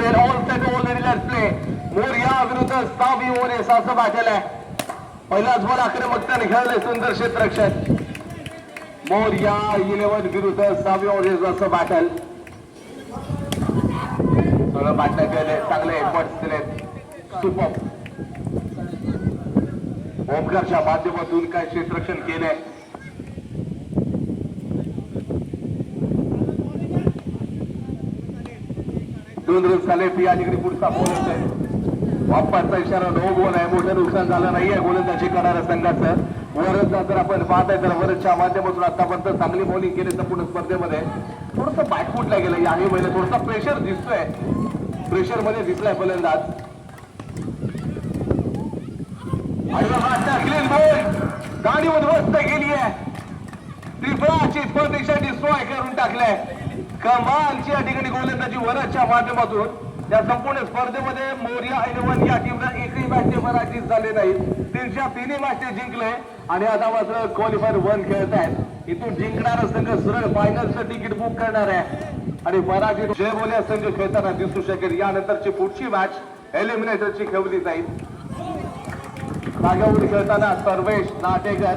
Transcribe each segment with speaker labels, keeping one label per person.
Speaker 1: करेल all set already let play Morya विरुद्ध सावी ओरेस असं बॅटल आहे. पहिलाच बॉल आक्रमकताने खेळले सुंदर क्षेत्ररक्षक मोर्या इलेव्हन विरुद्ध सावी ओरेस असं बॅटल सगळं बॅटल केले चांगले एफर्ट्स दिले सुपर ओमकारच्या माध्यमातून काय क्षेत्ररक्षण केले दोन दिवस झाले पी आणि पुढचा बोल वापरचा इशारा नो गोल आहे. मोठं नुकसान झालं नाहीये. गोलंदाजी करणाऱ्या संघाचं. वरचा जर आपण पाहताय तर वरच्या माध्यमातून आतापर्यंत चांगली बॉलिंग केली संपूर्ण स्पर्धेमध्ये थोडस बॅकफुटला गेलं. याही महिला थोडासा प्रेशर दिसतोय. प्रेशरमध्ये दिसलाय फलंदाज. आणि बघा आता क्लीन बॉल आहे त्रिपुराची स्पर्धेच्या डिस्ट्रॉय करून टाकलाय. कमालची या ठिकाणी गोलंदाजी वरच्या माध्यमातून या संपूर्ण स्पर्धेमध्ये मोर्या इलेव्हन या टीमला एकही मॅच पराजित झाले नाही तीनच्या तिन्ही मॅच ते जिंकले आणि आता मात्र क्वालिफायर वन खेळत आहेत. इथून जिंकणारा संघ सरळ फायनलचं तिकीट बुक करणार आहे. आणि पराजित जय बोल्या संघ खेळताना दिसू शकेल. यानंतरची पुढची मॅच एलिमिनेटरची खेळली जाईल. जागेवर खेळताना सर्वेश नाटेकर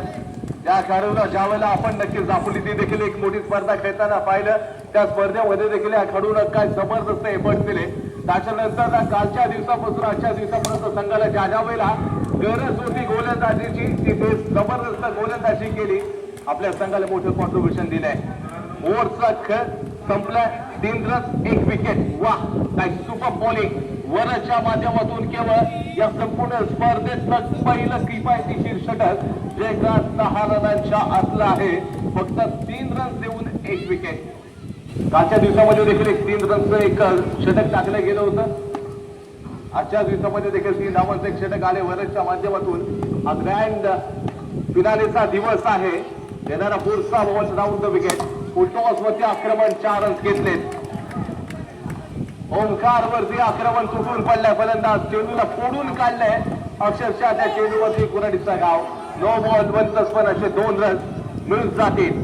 Speaker 1: या खेळाडूला ज्या वेळेला आपण नक्कीच दाखवली ती देखील एक मोठी स्पर्धा खेळताना पाहिलं त्या स्पर्धेमध्ये देखील या खेळाडूला काय जबरदस्त एफर्ट दिले. त्याच्यानंतर कालच्या दिवसापासून आजच्या दिवसापर्यंत संघाला ज्या ज्या वेळेला गरज होती गोलंदाजीची तिथे जबरदस्त गोलंदाजी केली. आपल्या संघाला मोठं कॉन्ट्रीब्युशन दिलंय. ओव्हरचा खेळ संपला तीन रन एक विकेट वा काय सुपर बॉलिंग वरच्या माध्यमातून केवळ या संपूर्ण स्पर्धेत पहिलं किफायतीशीर षटक जे का सहा रनांच्या आतलं आहे. फक्त तीन रन देऊन एक विकेट कालच्या दिवसामध्ये देखील एक तीन रनचं एक षटक टाकलं गेलं होतं. आजच्या दिवसामध्ये देखील तीन धावांचं एक षटक आले वरच्या माध्यमातून हा ग्रँड फिनालेचा दिवस आहे. येणारा पुरसा ball round the wicket full toss वरती आक्रमण चार रन घेतलेत. ओंकार वरती आक्रमण तुटून पडलाय फलंदाज चेंडूला फोडून काढलाय. अक्षरशः त्या चेंडूवरती कुराडीचा गाव. नो बॉल वन प्लस असे दोन रन. मिळून जातील.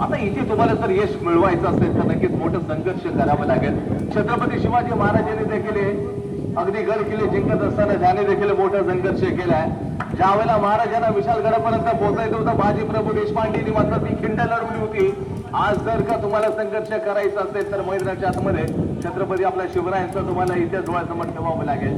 Speaker 1: आता इथे तुम्हाला जर यश मिळवायचं असेल तर नक्कीच मोठं संघर्ष करावं लागेल. छत्रपती शिवाजी महाराजांनी देखील अगदी गड किल्ले जिंकत असताना त्याने देखील मोठा संघर्ष केलाय. ज्या वेळेला महाराजांना विशालगडापर्यंत पोहोचायचं होतं बाजी प्रभू देशपांडेंनी मात्र ती खिंड लढवली होती. आज जर का तुम्हाला संघर्ष करायचा असेल तर मैदानाच्या आतमध्ये छत्रपती आपल्या शिवरायांचा तुम्हाला इतिहास डोळ्यासमोर ठेवावं लागेल.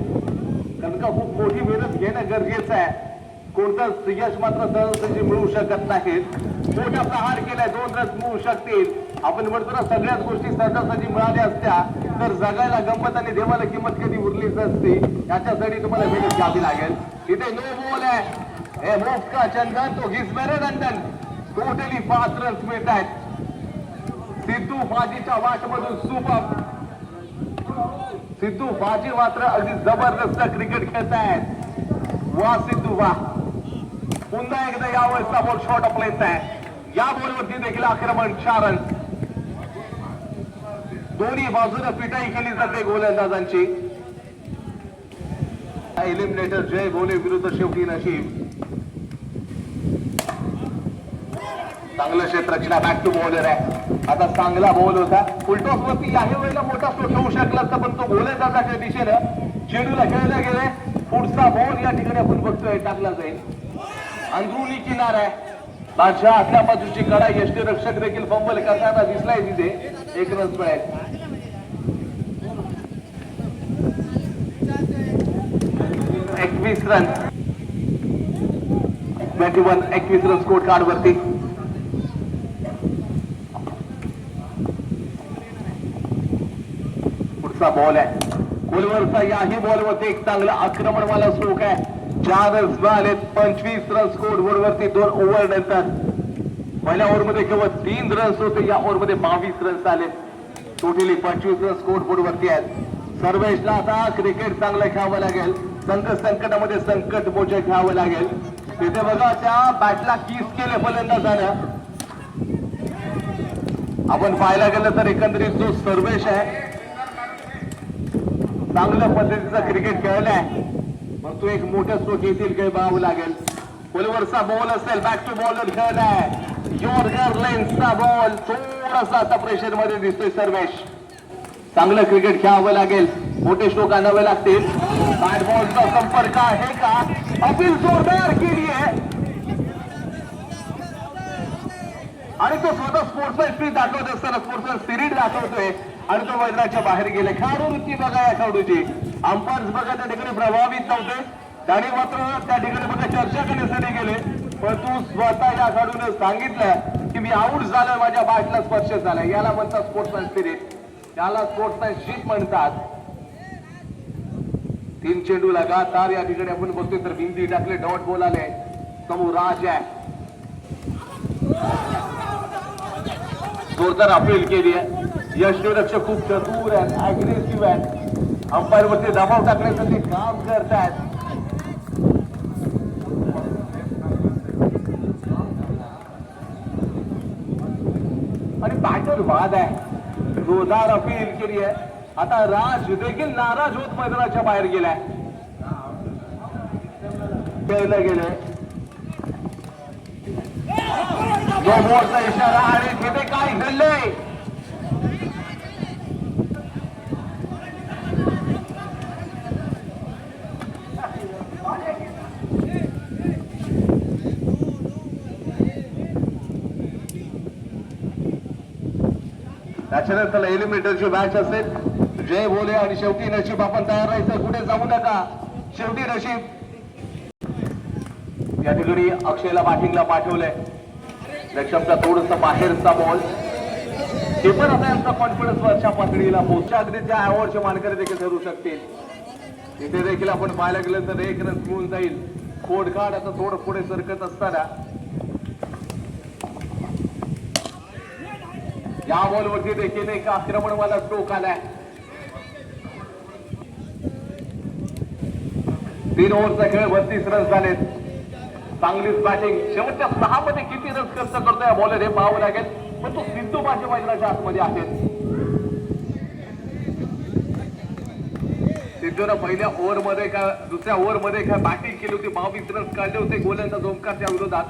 Speaker 1: कारण का खूप मोठी मेहनत घेणं गरजेचं आहे. कोणतं यश मात्र सहजसहजी मिळू शकत नाहीत. मोठा प्रहार केलाय दोन रस मिळू शकतील. आपण म्हणतो ना सगळ्याच गोष्टी सहजासहजी मिळाल्या असत्या तर जगायला गंमत आणि देवाला किंमत कधी उरलीच असते याच्यासाठी तुम्हाला मेहनत घ्यावी लागेल. इथे नो बोल आहे. हे मोफ का चंदन तो घिस नंदन. टोटली पाच रन्स मिळत आहेत सिद्धू फाजीच्या वाटमधून सुपर सिद्धू फाजी मात्र अगदी जबरदस्त क्रिकेट खेळतायत. वा सिद्धू वा. पुन्हा एकदा यावेळेसचा बॉल शॉर्ट ऑफ लेन्थ आहे. या बॉलवरती देखील आक्रमण चार रन्स दोन्ही बाजूने पिटाई केली जाते गोलंदाजांची. एलिमिनेटर जय भोले विरुद्ध शेवटी नशीब. चांगलं क्षेत्रक्षणा बॅक टू बॉलर आहे. आता चांगला बॉल होता. फुलटॉस वरती याही वेळेला मोठा स्टोक होऊ शकला असता पण तो गोलंदाजाच्या दिशेनं चेंडूला खेळला गेले. पुढचा बॉल या ठिकाणी आपण बघतोय टाकला जाईल. अंदरुनी किनार आहे. माझ्या आतल्या बाजूची कडा यष्टी रक्षक देखील फंबल करताना दिसलाय तिथे. एक रन मिळेल एकवीस रन. ट्वेंटी वन एकवीस रन स्कोर कार्ड वरती पुढचा बॉल आहे. कोलवरचा याही बॉलवरती एक चांगला आक्रमण मला स्ट्रोक आहे. चार रन्स मिळाले पंचवीस रन स्कोर वरती दोन ओव्हर नंतर. पहिल्या ओव्हरमध्ये केवळ तीन रन्स होते. या ओव्हरमध्ये बावीस रन्स आले टोटली पंचवीस रन स्कोर बोर्डवरती आहेत. सर्वेशला आता क्रिकेट चांगलं खेळावं लागेल. संघ संकटामध्ये संकट मोठे घ्यावं लागेल. तिथे बघा त्या बॅटला किस केले फलंदाजानं. आपण पाहायला गेलं तर एकंदरीत जो सर्वेश आहे चांगल्या पद्धतीचा क्रिकेट खेळलाय. पण तो एक मोठा स्ट्रोक येतील काही बघावं लागेल. कोलवरचा बॉल असेल बॅक टू बॉलर खेळलाय योर लेन्सचा बॉल थोडासा आता प्रेशरमध्ये दिसतोय सर्वेश. चांगलं क्रिकेट खेळावं लागेल. मोठे स्ट्रोक आणावे लागतील. बॅट बॉलचा संपर्क आहे का? अपील जोरदार केली आहे. आणि तो स्वतः स्पोर्ट्समॅन स्पीड दाखवत असताना स्पोर्ट्समॅन स्पिरिट दाखवतोय. आणि तो मैदानाच्या बाहेर गेले. खेळाडू वृत्ती बघा या खेळाडूची. अंपायर्स बघा त्या ठिकाणी प्रभावित नव्हते त्याने मात्र त्या ठिकाणी बघा चर्चा करण्यासाठी गेले. पण तू स्वतः या खेळाडूने सांगितलं की मी आऊट झालं माझ्या बाटला स्पर्श झाला याला म्हणतात स्पोर्ट्समॅन स्पिरिट त्याला स्पोर्ट्समॅनशिप म्हणतात. तीन चेंडू लगातार या ठिकाणी आपण बघतोय तर बिंदी टाकले डॉट बॉल आले. समोर राज आहे. जोरदार अपील केली आहे. यष्टीरक्षक खूप चतुर आहेत अग्रेसिव्ह आहेत अंपायर वरती दबाव टाकण्यासाठी काम करतायत. आणि बॅटर वाद आहे. जोरदार अपील केली आहे. आता राज देखील नाराज होत मैदानाच्या बाहेर गेलाय. खेळलं गेलंय. नो इशारा आणि तिथे काय घडलंय? त्याच्यानंतर एलिमिनेटरची मॅच असेल. जय बोले आणि शेवटी नशीब आपण तयार राहायचं. कुठे जाऊ नका. शेवटी नशीब. या ठिकाणी अक्षयला बॅटिंगला पाठवलंय. रक्षमचा थोडस बाहेरचा बॉल ते पण आता यांचा कॉन्फिडन्स वरच्या पातळीला पोहोचच्या अगदी त्या अवॉर्डचे मानकरी देखील ठरू शकतील. इथे देखील आपण पाहायला गेलं तर एक रन मिळून जाईल. खोडकाड आता थोडं पुढे सरकत असताना या बॉलवरती देखील एक आक्रमणवाला स्ट्रोक आलाय. तीन ओव्हरचा खेळ बत्तीस रन झालेत. चांगलीच बॅटिंग शेवटच्या सहा मध्ये किती रन खर्च करतोय बॉलर हे पाहावं लागेल. पण तो सिद्धू माझ्या मैदानाच्या आतमध्ये आहे. सिद्धूनं पहिल्या ओव्हरमध्ये का दुसऱ्या ओव्हरमध्ये काय बॅटिंग केली होती. बावीस रन काढले होते. गोलंदाज ओमकारच्या विरोधात.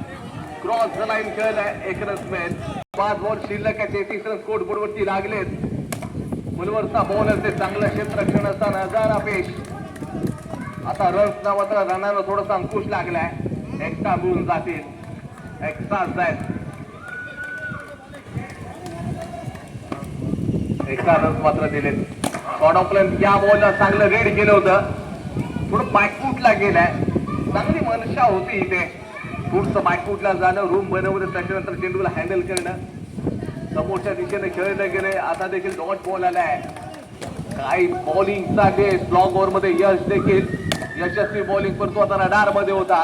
Speaker 1: क्रॉस लाईन खेळलाय एक रन मॅच पाच बॉल शिल्लक आहे तेहतीस रन स्कोर बोर्डवरती लागलेत. मुलवरचा बॉलर ते चांगलं क्षेत्ररक्षण असताना हजार अपेश. आता रन्स ना मात्र रनानं थोडासा अंकुश लागलाय. एक्स्ट्रा गुण जातील. एक्स्ट्रा जाईल एक्स्ट्रा रन्स मात्र दिलेत. शॉर्ट ऑफ लाईन या बॉलला चांगलं रेड केलं होतं. थोडं पायकूटला गेलाय. चांगली मनशा होती इथे. थोडस बायकूटला जाणं रूम बनवणं त्याच्यानंतर चेंडूला हँडल करणं. समोरच्या दिशेने खेळलं गेले आता देखील डॉट बॉल आलाय काही बॉलिंगचा डे स्लॉग ओव्हरमध्ये यश देखील यशस्वी बॉलिंग करतो. आता रडारमध्ये होता.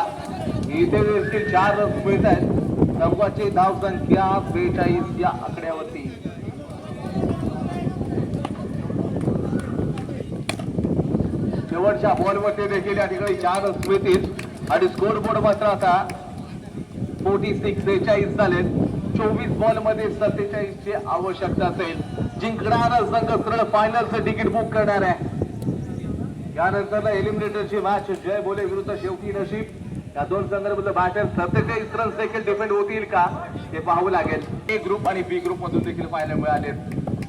Speaker 1: इथे देखील चार रन मिळत आहेत. संघाची धाव संख्या बेचाळीस या आकड्यावरती. शेवटच्या बॉलवरती देखील या ठिकाणी चार रन मिळतील. आणि स्कोर बोर्ड मात्र आता फोर्टी सिक्स बेचाळीस झालेत. चोवीस बॉलमध्ये सत्तेचाळीस ची आवश्यकता असेल. जिंकणारा संघ सरळ फायनलचं तिकीट बुक करणार आहे. यानंतर एलिमिनेटरची मॅच जय बोले विरुद्ध शेवटी नशीब. या दोन संदर्भातलं भाषण सत्तेचाळीस रन देखील डिपेंड होतील का हे पाहू लागेल. ए ग्रुप आणि बी ग्रुप मधून देखील पाहायला मिळाले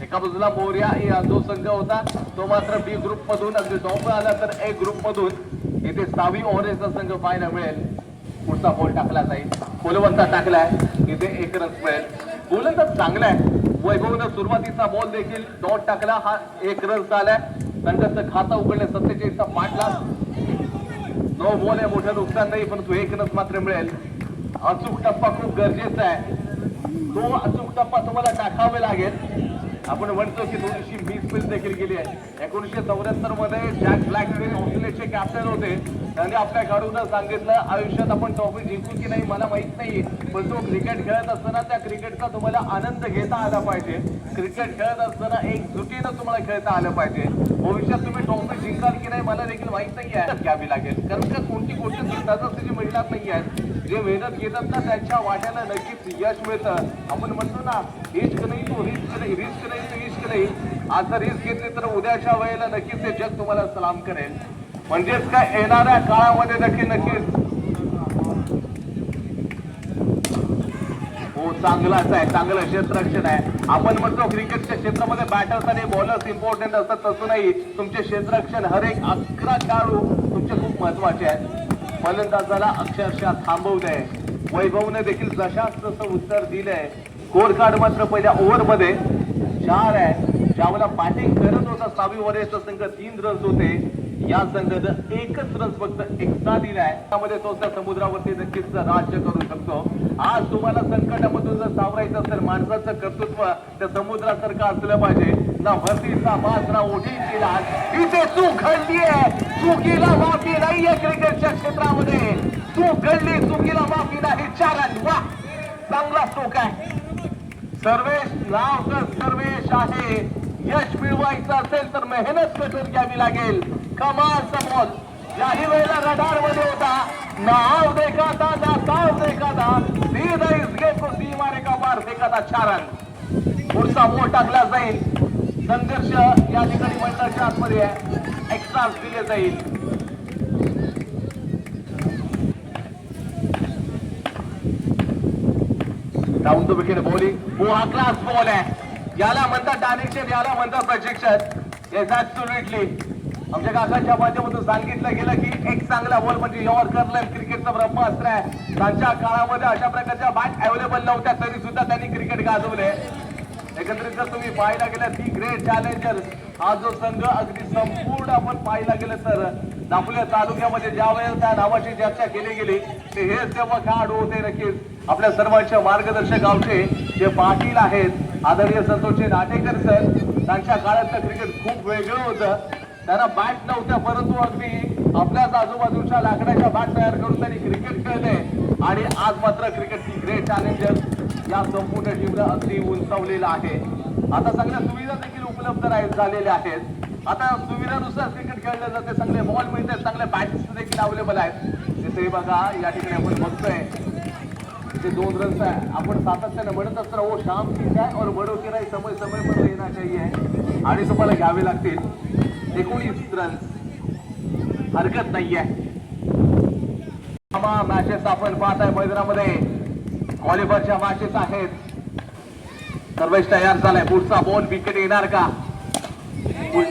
Speaker 1: एका बाजूला मोर्या या जो संघ होता तो मात्र बी ग्रुप मधून अगदी टॉप आला तर ए ग्रुप मधून इथे सावी ऑरेंजचा संघ पाहायला मिळेल. पुढचा बॉल टाकला जाईल. कोलवंता टाकलाय. इथे एक रन मिळेल. गोलंदाज चांगला आहे. वैभवनं सुरुवातीचा बॉल देखील डॉट टाकला. हा एक रन झालाय. संघाचं खातं उघडलं सत्तेचाळीसचा पाठला नो बॉल आहे. मोठं नुकसान नाही परंतु एक रन मात्र मिळेल. अचूक टप्पा खूप गरजेचा आहे. तो अचूक टप्पा तुम्हाला टाकावे लागेल. आपण म्हणतो की थोडीशी मिसफिल देखील गेली आहे. एकोणीसशे चौऱ्याहत्तरमध्ये जॅक ब्लॅक हे ऑस्ट्रेलियाचे कॅप्टन होते. त्यांनी आपल्या खेळाडूंना सांगितलं आयुष्यात आपण ट्रॉफी जिंकू की नाही मला माहीत नाही पण तो क्रिकेट खेळत असताना त्या क्रिकेटचा तुम्हाला आनंद घेता आला पाहिजे. क्रिकेट खेळत असताना एक जुटीनं तुम्हाला खेळता आलं पाहिजे. भविष्यात तुम्ही ट्रॉफी जिंकाल की नाही मला देखील माहीत नाही आहे घ्यावी लागेल. कारण का कोणती गोष्ट सहजासहजी मिळणार नाही आहे जे मेहनत घेतात ना त्यांच्या वाट्याला नक्कीच यश मिळतं. आपण म्हणतो ना इश्क नाही तो रिस्क नाही रिस्क नाही तो इश्क नाही. आज जर रिस्क घेतली तर उद्याच्या वेळेला नक्कीच ते जग तुम्हाला सलाम करेल. म्हणजेच काय येणाऱ्या काळामध्ये नक्की नक्कीच हो चांगलाच आहे चांगलं क्षेत्ररक्षण आहे. आपण म्हणतो क्रिकेटच्या क्षेत्रामध्ये बॅटर्स आणि बॉलर्स इम्पॉर्टंट असतात तसं नाही तुमचे क्षेत्ररक्षण हर एक अकरा खेळाडू तुमचे खूप महत्त्वाचे आहेत. फलंदाजाला अक्षरशः थांबवलंय वैभवने देखील जशाच तसं उत्तर दिलंय. स्कोर कार्ड मात्र पहिल्या ओव्हरमध्ये चार आहे ज्यावेळेला बॅटिंग करत होता सहावी वरेचा संघ तीन रन्स होते. या संघानं एकच रन्स फक्त एक्स्ट्रा दिलाय त्यामध्ये तो त्या समुद्रावरती नक्कीच राज्य करू शकतो. आज तुम्हाला संकटामधून जर सावरायचं असेल माणसाचं कर्तृत्व त्या समुद्रासारखं असलं पाहिजे. ना भरतीचा मास ना ओढीची लाट इथे चूक घडली आहे. चुकीला माफी नाहीये क्रिकेटच्या क्षेत्रामध्ये. चूक घडली चुकीला माफी नाही. चार वा. चांगला स्ट्रोक आहे. सर्वेश नाव तर सर्वेश आहे. यश मिळवायचं असेल तर मेहनत कठोर घ्यावी लागेल. कमाल समोर. याही वेळेला रडारमध्ये होता. नाव देखा था ना ताव देखा था सीधा को मारे का पार देखा था चारण पुढचा मोठ टाकला जाईल. संघर्ष या ठिकाणी मंडळाच्या आतमध्ये आहे. एक्स्ट्रा दिले जाईल. डाऊन टू विकेट बॉलिंग वो हा क्लास बॉल आहे. याला म्हणतात डायरेक्शन याला म्हणतात प्रशिक्षण येस ऍब्सोल्युटली आमच्या काकांच्या माध्यमातून सांगितलं गेलं की एक चांगला बॉल म्हणजे यॉर्करला क्रिकेटचं ब्रह्मास्त्र आहे. त्यांच्या काळामध्ये अशा प्रकारच्या बॅट अवेलेबल नव्हत्या तरी सुद्धा त्यांनी क्रिकेट गाजवले. एकंदरीत जर तुम्ही पाहायला गेलं ती ग्रेट चॅलेंजर हा जो संघ अगदी संपूर्ण आपण पाहायला गेलं तर आपल्या तालुक्यामध्ये ज्या वेळेला त्या नावाची चर्चा केली गेली ते हेच तेव्हा खेळाडू होते नक्कीच. आपल्या सर्वांच्या मार्गदर्शक गावचे जे पाटील आहेत आदरणीय संतोषजी नाटेकर सर त्यांच्या काळातलं क्रिकेट खूप वेगळं होतं. त्यांना बॅट नव्हत्या परंतु अगदी आपल्याच आजूबाजूच्या लाकडाच्या बॅट तयार करून त्यांनी क्रिकेट खेळले. आणि आज मात्र क्रिकेटची ग्रेट चॅलेंजर या संपूर्ण टीमला अगदी उंचावलेलं आहे. आता सगळ्या सुविधा देखील उपलब्ध राहील झालेल्या आहेत. आता सुविधानुसार क्रिकेट खेळलं जाते. चांगले बॉल मिळतात. चांगले बॅट्स देखील अवेलेबल आहेत. तिथे बघा या ठिकाणी आपण बघतोय. ते दोन रन्स आहे. आपण सातत्याने म्हणत असतो ओ शाम की आहे और बडो की नाही समय समय पर येना चाहिए. आणि तुम्हाला घ्यावे लागतील. एकोणीस रन्स हरकत नाहीये. मॅचेस आपण पाहत आहे मैदानामध्ये. क्वालिफायरच्या मॅचेस आहेत. सर्वेश तयार झालाय. पुढचा बॉल विकेट येणार का?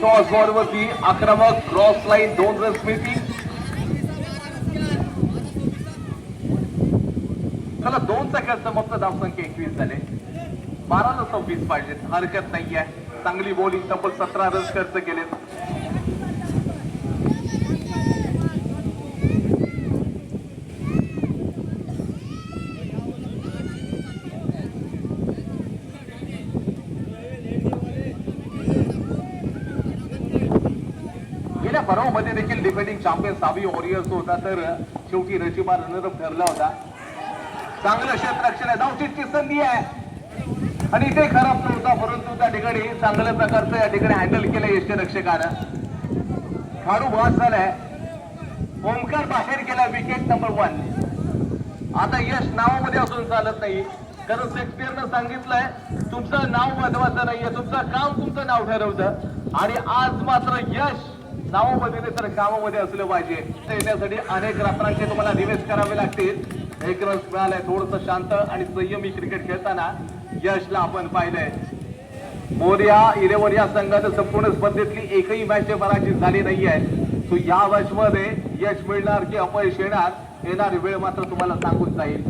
Speaker 1: टॉस बॉल वरती आक्रमक क्रॉस लाईन दोन रन्स मिळतील. चला दोन सेकंड फक्त धावसंख्या एकवीस झाले. बाराला सव्वीस पाहिजेत. हरकत नाहीये. चांगली बॉलिंग तब्बल सतरा रन खर्च केलेत. गेल्या मध्ये देखील डिफेंडिंग चॅम्पियन सावी वॉरियर्स होता तर शेवटी रचिबा रनरअप ठरला होता. चांगलं क्षेत्ररक्षण आहे. धावचीची संधी आहे. आणि इथे खराब नव्हता परंतु त्या ठिकाणी चांगल्या प्रकारचं या ठिकाणी हँडल केलं यष्टीरक्षकानं खाडू भास झालाय ओमकार बाहेर गेला विकेट नंबर वन आता यश नावामध्ये असून चालत नाही. कारण शेक्सपियरनं सांगितलंय तुमचं नाव महत्वाचं नाहीये तुमचं काम तुमचं नाव ठरवतं. आणि आज मात्र यश नावामध्ये तर कामामध्ये असलं पाहिजे. येण्यासाठी अनेक रात्रांचे तुम्हाला निवेश करावे लागतील. एक रस मिळालाय थोडस शांत आणि संयमी क्रिकेट खेळताना यशला आपण पाहिलंय. मोर्या इलेव्हन या संघात संपूर्ण स्पर्धेतली एकही मॅच पराजित झाली नाहीये. सो या मॅच मध्ये यश मिळणार की अपयश येणार येणारी वेळ मात्र तुम्हाला सांगून जाईल.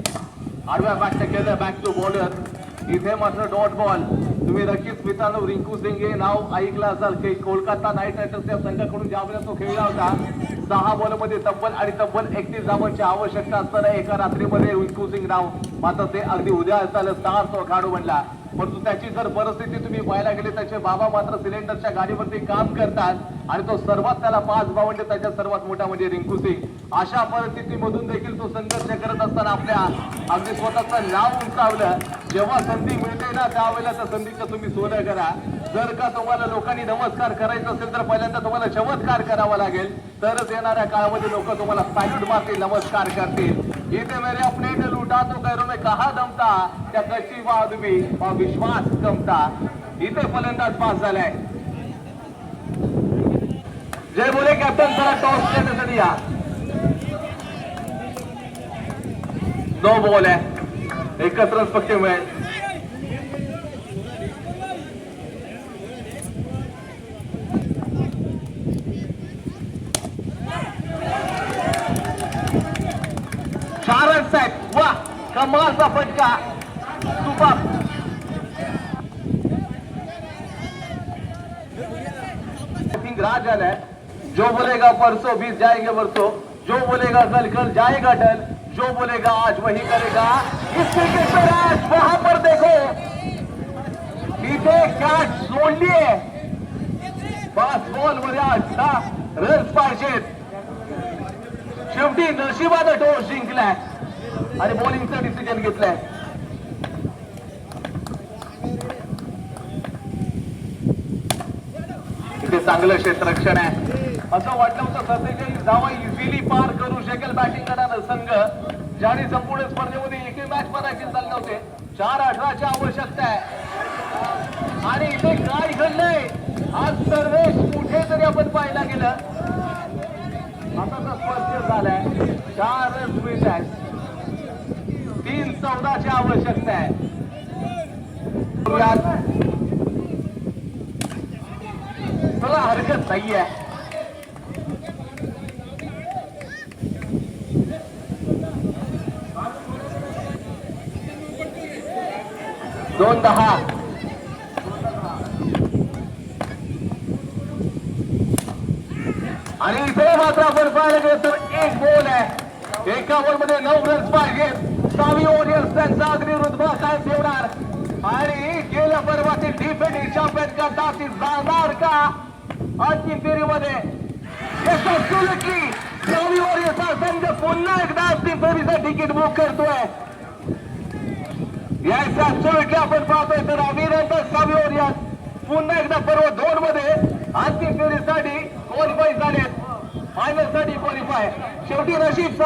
Speaker 1: आडव्या बॅटने केलं बॅक टू बॉलर इथे मात्र डॉट बॉल तुम्ही नक्कीच मित्रांनो रिंकू सिंग हे नाव ऐकलं असाल की कोलकाता नाईट रायडर्स या संघाकडून ज्यावेळेला तो खेळला होता सहा बॉलमध्ये तब्बल आणि तब्बल एकतीस धावांची आवश्यकता असताना एका रात्रीमध्ये रिंकू सिंग नाव मात्र ते अगदी उद्या असताना स्टार तो खेळाडू बनला. परंतु त्याची जर परिस्थिती तुम्ही पाहायला गेली त्याचे बाबा मात्र सिलेंडरच्या गाडीवरती काम करतात आणि तो सर्वात त्याला पाच भावंडे त्याच्या सर्वात मोठा म्हणजे रिंकू सिंग अशा परिस्थितीमधून देखील तो संघर्ष करत असताना आपल्या अगदी स्वतःचं नाव उंचावलं. जेव्हा संधी मिळते ना त्यावेळेला त्या संधीचं तुम्ही सोनं करा. जर का तुम्हाला लोकांनी नमस्कार करायचा असेल तर पहिल्यांदा तुम्हाला चमत्कार करावा लागेल. तरच येणाऱ्या काळामध्ये लोक तुम्हाला सॅल्यूट मारतील नमस्कार करतील. इथे मेरे अपने लुटा तो गैरों में कहा दमता. त्या कशी आदमी व विश्वास कमता इथे फलंदाज पास झालाय. जय बोले कॅप्टन जरा टॉस देण्यासाठी या. नो बॉल आहे. एकच रन फक्त मिळेल. सिंह राजन है। जो बोलेगा परसों बीस जाएँगे बरसों। जो बोलेगा कल कल जाएगा डल। जो बोलेगा आज वही करेगा। इस क्रिकेट में आज वहाँ पर देखो। इथे कॅच सोडलीये पाच बॉल मध्ये अठरा रन्स पाहिजेत शेवटी नशिबानं आणि बॉलिंगचं डिसिजन घेतलंय. इथे चांगलं क्षेत्ररक्षण आहे. असं वाटलं होतं सत्तेचाळीस जावा इझिली पार करू शकेल बॅटिंग करणारा संघ ज्याने संपूर्ण स्पर्धेमध्ये एकही मॅच पराजित चालले नव्हते. चार अठराची आवश्यकता आहे. आणि इथे काय घडलंय? आज सर्वेश कुठे जरी आपण पाहायला गेलं. आता तर स्पष्ट झालाय. चार मिनिट आहे मार्गाची आवश्यकता आहे. चला हरकत नाहीये. दोन दहा. आणि इथे मात्र आपण पाहिलं गेलं तर एक बोल आहे. एका बॉलमध्ये नऊ रन्स पाहिजे सावी ओरियन्स त्यांचा अग्नी रुद्भा काय ठेवणार आणि गेल्या पर्वातील डिफेंडिंग चॅम्पियन करता ती जाणार का? अंतिम फेरीमध्ये यशस्वी सावी ओरियन्स हा संघ पुन्हा एकदा अंतिम फेरीचं तिकीट बुक करतोय. याच्या सुविधा आपण पाहतोय तर अभिनंदन सावी ओरियन्स पुन्हा एकदा पर्व दोन मध्ये अंतिम फेरीसाठी क्वालिफाय झालेत. फायनलसाठी क्वालिफाय शेवटी नशीब